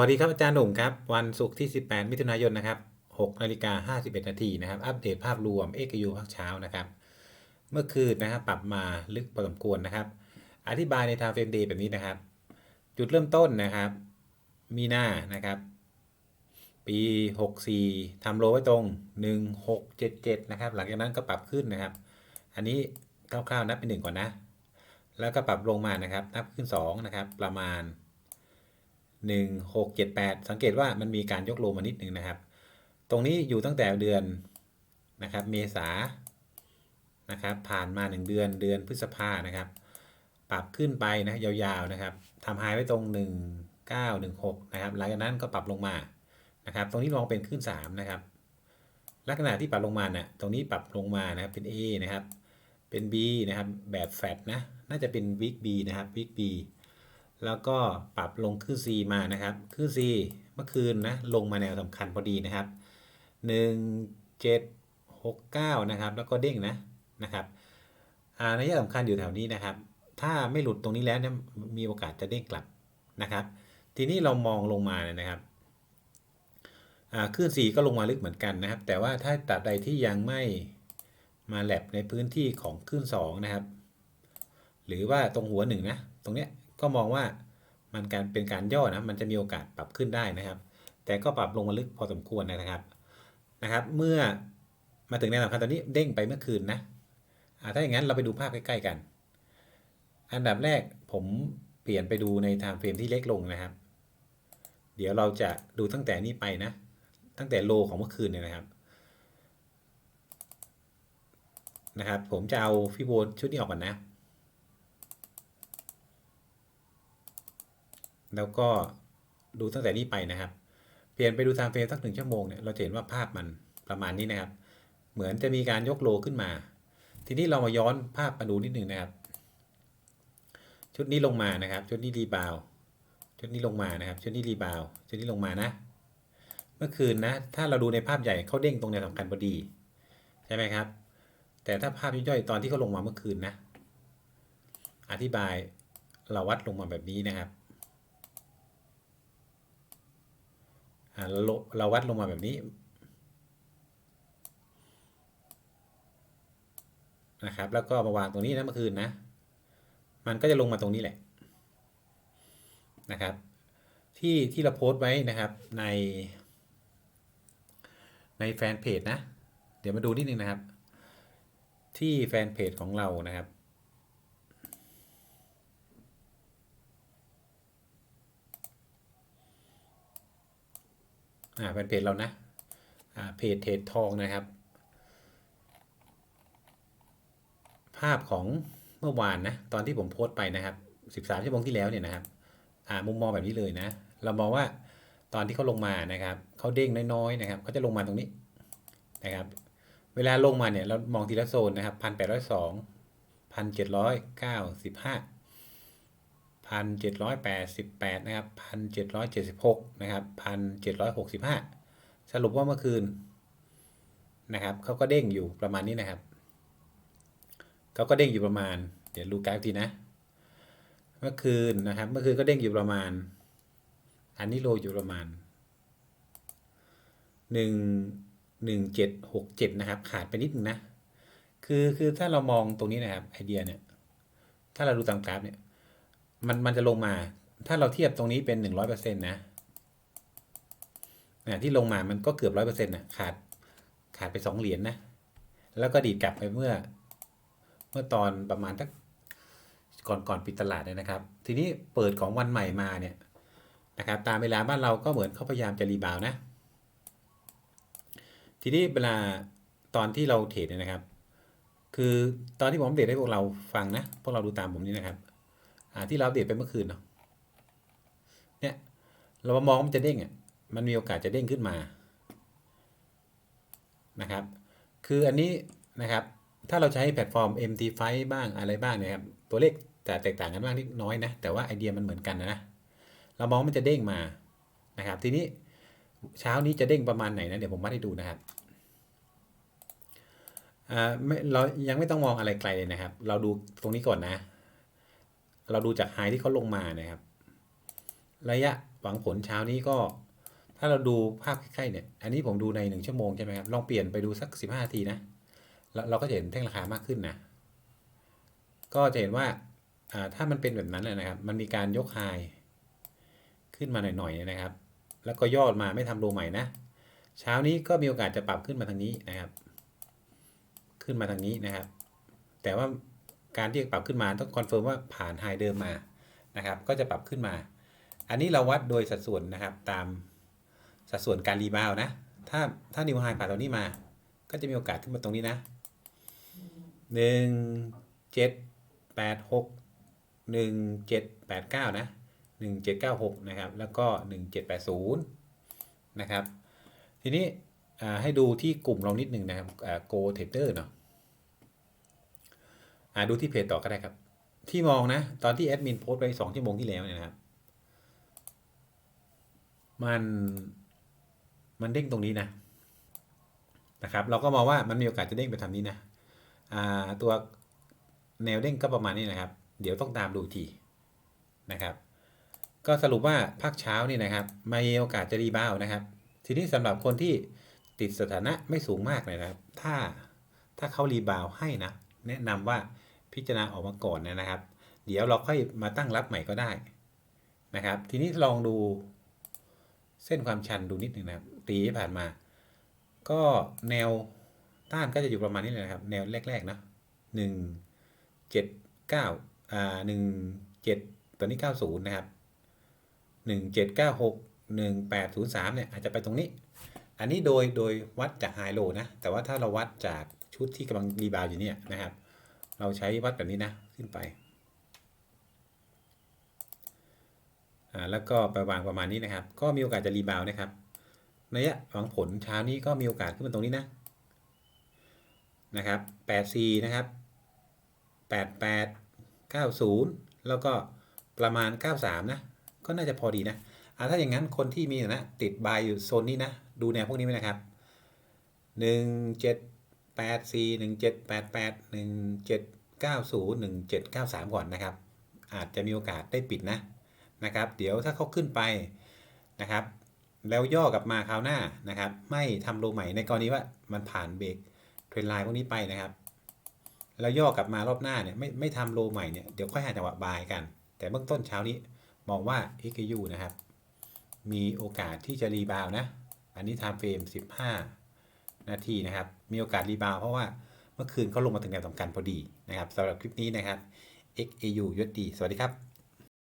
วัสดีครับอาจารย์หนุ่มครับ วันศุกร์ที่ 18 มิถุนายนนะครับ6นาฬิกา51นาทีนะครับ อัปเดตภาพรวม XU ภาคเช้านะครับ เมื่อคืนนะครับปรับมาลึกพอสมควรนะครับ อธิบายในทางเฟรมเดย์แบบนี้นะครับ จุดเริ่มต้นนะครับ มีหน้านะครับ ปี 64ทำโลไว้ตรง 1677 นะครับ หลังจากนั้นก็ปรับขึ้นนะครับ อันนี้คร่าวๆนับเป็นหนึ่งก่อนนะ แล้วก็ปรับลงมานะครับ นับขึ้น 2 นะครับ ประมาณ 1 6 7 8 สังเกตว่ามันมีการยกโลมานิดนึงนะครับ ตรงนี้อยู่ตั้งแต่เดือนนะครับเมษานะครับผ่านมา 1 เดือนเดือนพฤษภานะครับ ปรับขึ้นไปนะยาวๆนะครับทำไฮไว้ตรง 1 9 1 6นะครับหลังจากนั้นก็ปรับลงมานะครับตรงนี้ลองเป็นขึ้น3นะครับลักษณะที่ปรับลงมาเนี่ยตรงนี้ปรับลงมานะครับเป็น A นะครับเป็น B นะครับแบบแฟตนะน่าจะเป็นวิก B นะครับวิก B แล้วก็ปรับลงขึ้น C มานะครับขึ้น C เมื่อคืนนะลงมาแนวสำคัญพอดีนะครับ 1 7 6 9 นะครับ แล้วก็เด้งนะนะครับอ่านัยสำคัญอยู่แถวนี้นะครับ ถ้าไม่หลุดตรงนี้แล้วเนี่ยมีโอกาสจะเด้งกลับนะครับ ทีนี้เรามองลงมาเนี่ยนะครับอ่าขึ้น 4 ก็ลงมาลึกเหมือนกันนะครับ แต่ว่าถ้าตัดใดที่ยังไม่มาแลบในพื้นที่ของขึ้น 2 นะครับ หรือว่าตรงหัวหนึ่งนะตรงเนี้ย ก็มองว่ามันการเป็นการย่อนะมันจะมีโอกาสปรับขึ้นได้นะครับ แต่ก็ปรับลงมาลึกพอสมควรนะครับนะครับ เมื่อมาถึงแนวสำคัญตอนนี้เด้งไปเมื่อคืนนะถ้าอย่างนั้นเราไปดูภาพใกล้ๆกัน อันดับแรกผมเปลี่ยนไปดูในไทม์เฟรมที่เล็กลงนะครับ เดี๋ยวเราจะดูตั้งแต่นี้ไปนะ ตั้งแต่โลของเมื่อคืนเนี่ยนะครับนะครับ ผมจะเอาฟิโบชุดนี้ออกก่อนนะ แล้วก็ดูตั้งแต่นี้ไปนะครับ เปลี่ยนไปดูทม์เฟรมสักหนึ่งชั่วโมงเนี่ยเราเห็นว่าภาพมันประมาณนี้นะครับ เหมือนจะมีการยกโลขึ้นมา ทีนี้เรามาย้อนภาพมาดูนิดหนึ่งนะครับ ชุดนี้ลงมานะครับ ชุดนี้รีบาวชุดนี้ลงมานะครับ ชุดนี้รีบาวชุดนี้ลงมานะ เมื่อคืนนะ ถ้าเราดูในภาพใหญ่เขาเด้งตรงแนวสำคัญพอดี ใช่ไหมครับ แต่ถ้าภาพย่อยๆตอนที่เขาลงมาเมื่อคืนนะ อธิบายเราวัดลงมาแบบนี้นะครับ เราวัดลงมาแบบนี้นะครับ แล้วก็มาวางตรงนี้นะเมื่อคืนนะ มันก็จะลงมาตรงนี้แหละนะครับ ที่ที่เราโพสต์ไว้นะครับใน ในแฟนเพจนะ เดี๋ยวมาดูนิดนึงนะครับ ที่แฟนเพจของเรานะครับ อ่าเป็นเพจเรานะอ่าเพจเทรดทองนะครับ ภาพของเมื่อวานนะตอนที่ผมโพสต์ไปนะครับ13ชั่วโมงที่แล้วเนี่ยนะครับอ่ามุมมองแบบนี้เลยนะ เรามองว่าตอนที่เขาลงมานะครับเขาเด้งน้อยๆนะครับเขาจะลงมาตรงนี้นะครับเวลาลงมาเนี่ยเรามองทีละโซนนะครับพันแปดร้อยสองพันเจ็ดร้อยเก้าสิบห้า พันเจ็ดร้อยแปดสิบแปดนะครับพันเจ็ดร้อยเจ็ดสิบหกนะครับพันเจ็ดร้อยหกสิบห้าสรุปว่าเมื่อคืนนะครับเขาก็เด้งอยู่ประมาณนี้นะครับเขาก็เด้งอยู่ประมาณ เดี๋ยวดูกราฟทีนะ เมื่อคืนนะครับ เมื่อคืนก็เด้งอยู่ประมาณ อันนี้โลอยู่ประมาณหนึ่งหนึ่งเจ็ดหกเจ็ดนะครับ ขาดไปนิดนึงนะ คือคือถ้าเรามองตรงนี้นะครับไอเดียเนี่ย ถ้าเราดูตามกราฟเนี่ย มันมันจะลงมา ถ้าเราเทียบตรงนี้เป็นหนึ่งร้อยเปอร์เซ็นต์นะนะที่ลงมามันก็เกือบร้อยเปอร์เซ็นต์นะขาดขาดไปสองเหรียญนนะแล้วก็ดีดกลับไปเมื่อ เมื่อตอนประมาณทักก่อนก่อนปิดตลาดเนี่ยนะครับ ทีนี้เปิดของวันใหม่มาเนี่ยนะครับ ตามเวลาบ้านเราก็เหมือนเขาพยายามจะรีบาวนะ ทีนี้เวลาตอนที่เราเทรดเนี่ยนะครับ คือตอนที่ผมเดทให้พวกเราฟังนะ พวกเราดูตามผมนี่นะครับ ที่เราอัปเดตไปเมื่อคืนเนาะเนี่ยเรามองมันจะเด้งอะมันมีโอกาสจะเด้งขึ้นมานะครับ คืออันนี้นะครับ ถ้าเราใช้แพลตฟอร์ม MT5 บ้างอะไรบ้างเนี่ยครับตัวเลขจะแตกต่างกันบ้างนิดน้อยนะ แต่ว่าไอเดียมันเหมือนกันนะ เรามองมันจะเด้งมานะครับ ทีนี้เช้านี้จะเด้งประมาณไหนนะ เดี๋ยวผมมาให้ดูนะครับอ่าไม่เรายังไม่ต้องมองอะไรไกลเลยนะครับ เราดูตรงนี้ก่อนนะ เราดูจากไฮที่เขาลงมานะครับ ระยะหวังผลเช้านี้ก็ ถ้าเราดูภาพใกล้ๆเนี่ย อันนี้ผมดูในหนึ่งชั่วโมงใช่ไหมครับ ลองเปลี่ยนไปดูสักสิบห้านาทีนะเราเราก็จะเห็นแท่งราคามากขึ้นนะ ก็จะเห็นว่าถ้ามันเป็นแบบนั้นนะครับ มันมีการยกไฮขึ้นมาหน่อยๆนะครับ แล้วก็ย่อมาไม่ทำโลใหม่นะ เช้านี้ก็มีโอกาสจะปรับขึ้นมาทางนี้นะครับ ขึ้นมาทางนี้นะครับ แต่ว่า การที่จะปรับขึ้นมาต้องคอนเฟิร์มว่าผ่านไฮเดิมมานะครับ ก็จะปรับขึ้นมา อันนี้เราวัดโดยสัดส่วนนะครับตามสัดส่วนการรีบาวด์นะ ถ้าถ้านิวไฮผ่านตรงนี้มา ก็จะมีโอกาสขึ้นมาตรงนี้นะหนึ่งเจ็ดแปดหกหนึ่งเจ็ดแปดเก้านะหนึ่งเจ็ดเก้าหกนะครับ แล้วก็หนึ่งเจ็ดแปดศูนย์นะครับ ทีนี้ให้ดูที่กลุ่มเรานิดหนึ่งนะครับอ่า Go Trader เนาะ อ่าดูที่เพจต่อก็ได้ครับ ที่มองนะ ตอนที่แอดมินโพสต์ไปสองชั่วโมงที่แล้วเนี่ยนะครับมันมันเด้งตรงนี้นะนะครับ เราก็มองว่ามันมีโอกาสจะเด้งไปทางนี้นะอ่าตัวแนวเด้งก็ประมาณนี้นะครับ เดี๋ยวต้องตามดูทีนะครับ ก็สรุปว่าภาคเช้านี่นะครับมีโอกาสจะรีบาวด์นะครับ ทีนี้สำหรับคนที่ติดสถานะไม่สูงมากเลยนะครับ ถ้าถ้าเขารีบาวด์ให้นะ แนะนำว่า พิจารณาออกมาก่อนนะครับ เดี๋ยวเราค่อยมาตั้งรับใหม่ก็ได้นะครับ ทีนี้ลองดูเส้นความชันดูนิดหนึ่งนะครับ ตีที่ผ่านมา ก็แนวต้านก็จะอยู่ประมาณนี้เลยนะครับ แนวแรกๆนะหนึ่งเจ็ดเก้าอ่าหนึ่งเจ็ดตอนนี้เก้าศูนย์นะครับหนึ่งเจ็ดเก้าหกหนึ่งแปดศูนย์สามเนี่ยอาจจะไปตรงนี้ อันนี้โดยโดยวัดจากไฮโลนะ แต่ว่าถ้าเราวัดจากชุดที่กำลังรีบาวอยู่เนี่ยนะครับ เราใช้วัดแบบนี้นะขึ้นไปอ่าแล้วก็ไปวางประมาณนี้นะครับ ก็มีโอกาสจะรีบาวด์นะครับระยะหวังผลเช้านี้ก็มีโอกาสขึ้นมาตรงนี้นะนะครับ84นะครับ 88 90 แล้วก็ประมาณ 93 นะ ก็น่าจะพอดีนะอ่าถ้าอย่างนั้นคนที่มีนะ ติดบายอยู่โซนนี้นะ ดูแนวพวกนี้ไหมนะครับ 1 7 8 4 1 7 8 8 1 7 9 0 1 7 9 3 ก่อนนะครับ อาจจะมีโอกาสได้ปิดนะนะครับ เดี๋ยวถ้าเขาขึ้นไปนะครับ แล้วย่อกลับมาคราวหน้านะครับ ไม่ทำโลใหม่ในกรณีว่ามันผ่านเบรกเทรนไลน์พวกนี้ไปนะครับ แล้วย่อกลับมารอบหน้าเนี่ยไม่ไม่ทำโลใหม่เนี่ยเดี๋ยวค่อยหาจังหวะบายกัน แต่เบื้องต้นเช้านี้มองว่า XU นะครับ มีโอกาสที่จะรีบาวนะ อันนี้ time frame 15 นาทีนะครับ มีโอกาสรีบาวเพราะว่าเมื่อคืนเขาลงมาถึงแนวสำคัญพอดีนะครับสำหรับคลิปนี้นะครับ XAU USD สวัสดีครับ